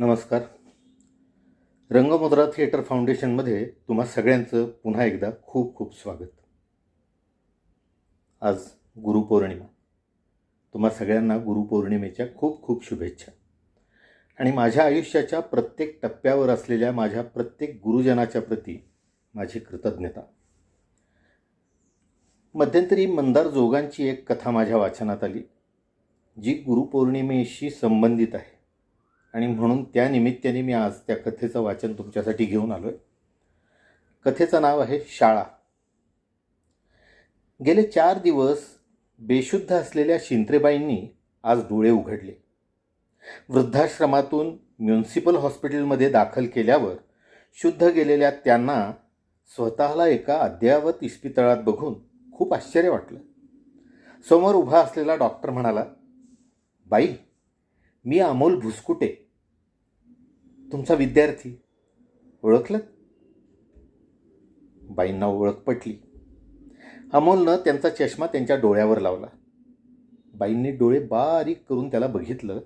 नमस्कार. रंगमुद्रा थिएटर फाउंडेशनमध्ये तुम्हा सगळ्यांचं पुन्हा एकदा खूप खूप स्वागत. आज गुरुपौर्णिमा. तुम्हा सगळ्यांना गुरुपौर्णिमेच्या खूप खूप शुभेच्छा. आणि माझ्या आयुष्याच्या प्रत्येक टप्प्यावर असलेल्या माझ्या प्रत्येक गुरुजनाच्या प्रती माझी कृतज्ञता. मध्यंतरी मंदार जोगांची एक कथा माझ्या वाचनात आली जी गुरुपौर्णिमेशी संबंधित आहे. आणि म्हणून त्या निमित्ताने मी आज त्या कथेचं वाचन तुमच्यासाठी घेऊन आलो आहे कथेचं नाव आहे शाळा. गेले चार दिवस बेशुद्ध असलेल्या शिंत्रेबाईंनी आज डोळे उघडले. वृद्धाश्रमातून म्युन्सिपल हॉस्पिटलमध्ये दाखल केल्यावर शुद्ध गेलेल्या त्यांना स्वतःला एका अद्ययावत इस्पितळात बघून खूप आश्चर्य वाटलं. समोर उभा असलेला डॉक्टर म्हणाला बाई मी अमोल भुसकुटे. तुमचा विद्यार्थी. ओळखलं? बाईंना ओळख पटली. अमोलनं त्यांचा चष्मा त्यांच्या डोळ्यावर लावला. बाईंनी डोळे बारीक करून त्याला बघितलं.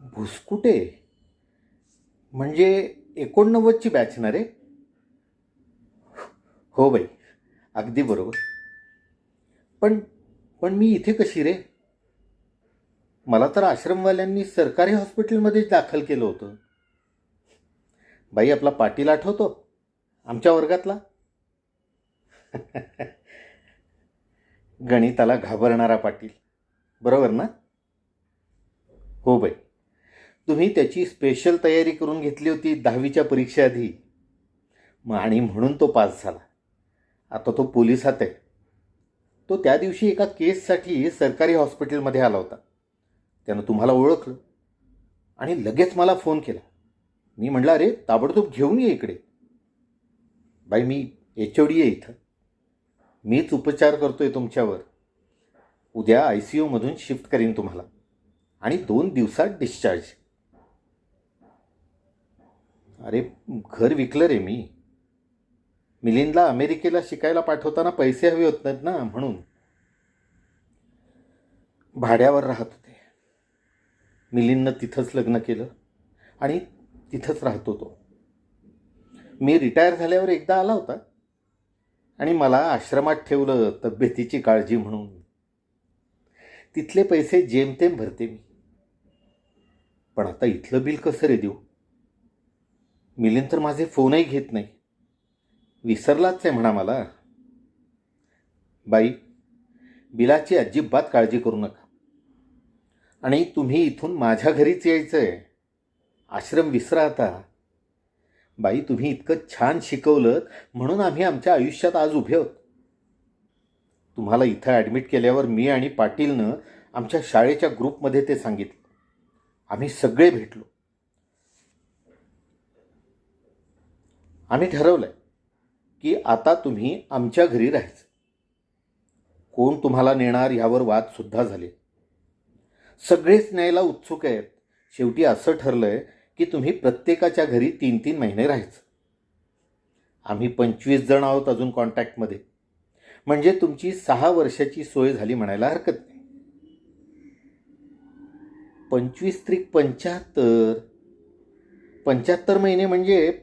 भुसकुटे? म्हणजे एकोणनव्वदची बॅच ना रे? हो बाई अगदी बरोबर. पण पण मी इथे कशी रे? मला तर आश्रमवाल्यांनी सरकारी हॉस्पिटलमध्येच दाखल केलं होतं. बाई आपला पाटील आठवतो? आमच्या वर्गातला? गणिताला घाबरणारा पाटील. बरोबर ना? हो बाई. तुम्ही त्याची स्पेशल तयारी करून घेतली होती दहावीच्या परीक्षेआधी मग आणि म्हणून तो पास झाला. आता तो पोलिसात आहे. तो त्या दिवशी एका केससाठी सरकारी हॉस्पिटलमध्ये आला होता. त्यानं तुम्हाला ओळखलं. आणि लगेच मला फोन केला. मी म्हटलं अरे ताबडतोब घेऊन ये इकडे. बाई मी एच ओ डी आहे इथं. मीच उपचार करतो आहे तुमच्यावर. उद्या आय सी यूमधून शिफ्ट करीन तुम्हाला. आणि दोन दिवसात डिस्चार्ज. अरे घर विकलं रे मी. मिलिंदला अमेरिकेला शिकायला पाठवताना पैसे हवे होत नाहीत ना म्हणून. भाड्यावर राहत होते. मिलिंदनं तिथंच लग्न केलं आणि तिथंच राहतो तो. मी रिटायर झाल्यावर एकदा आला होता आणि मला आश्रमात ठेवलं तब्येतीची काळजी म्हणून. तिथले पैसे जेमतेम भरते मी. पण आता इथलं बिल कसं रे देऊ? मिलिंद तर माझे फोनही घेत नाही. विसरलाच आहे म्हणा मला. बाई बिलाची अजिबात काळजी करू नका. आणि तुम्ही इथून माझ्या घरीच यायचं आहे आश्रम विसरा आता बाई तुम्ही इतकं छान शिकवलं म्हणून आम्ही आमच्या आयुष्यात आज उभे आहोत. तुम्हाला इथं ॲडमिट केल्यावर मी आणि पाटीलनं आमच्या शाळेच्या ग्रुपमध्ये ते सांगितलं. आम्ही सगळे भेटलो. आम्ही ठरवलं की आता तुम्ही आमच्या घरी राहायचं. कोण तुम्हाला नेणार यावर वादसुद्धा झाले. सगळेच न्यायला उत्सुक आहेत. शेवटी असं ठरलं आहे की तुम्ही प्रत्येकाच्या घरी तीन तीन महिने राहायचं. आम्ही पंचवीस जण आहोत अजून कॉन्टॅक्टमध्ये. म्हणजे तुमची सहा वर्षाची सोय झाली म्हणायला हरकत नाही. पंचवीस त्रिक पंच्याहत्तर. पंच्याहत्तर महिने म्हणजे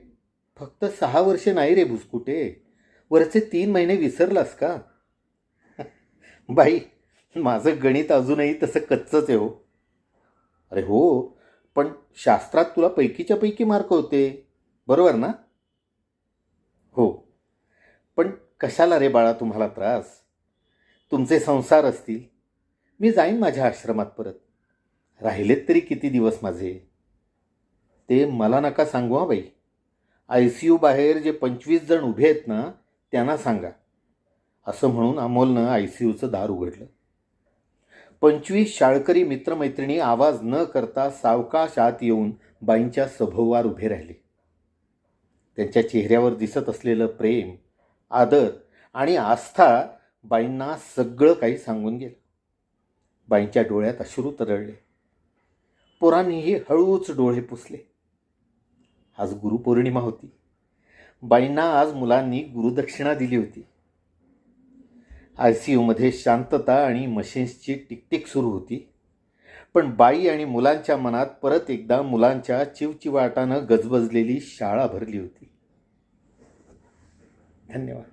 फक्त सहा वर्षे नाही रे भुसकुटे. वरचे तीन महिने विसरलास का? बाई माझं गणित अजूनही तसं कच्चंच आहे हो. अरे हो पण शास्त्रात तुला पैकीच्या पैकी मार्क होते. बरोबर ना? हो. पण कशाला रे बाळा तुम्हाला त्रास? तुमचे संसार असतील. मी जाईन माझ्या आश्रमात परत. राहिलेत तरी किती दिवस माझे? ते मला नका सांगू हा बाई. आय सी यू बाहेर जे पंचवीस जण उभे आहेत ना त्यांना सांगा. असं म्हणून अमोलनं आय सी यूचं दार उघडलं. पंचवीस शाळकरी मित्रमैत्रिणी आवाज न करता सावकाश आत येऊन बाईंच्या सभोवार उभे राहिले. त्यांच्या चेहऱ्यावर दिसत असलेलं प्रेम आदर आणि आस्था बाईंना सगळं काही सांगून गेलं. बाईंच्या डोळ्यात अश्रू तरळले पोरांनीही हळूच डोळे पुसले. आज गुरुपौर्णिमा होती. बाईंना आज मुलांनी गुरुदक्षिणा दिली होती. आय सी यूमध्ये शांतता आणि मशीन्सची टिकटिक सुरू होती. पण बाई आणि मुलांच्या मनात परत एकदा मुलांच्या चिवचिवाटानं गजबजलेली शाळा भरली होती. धन्यवाद.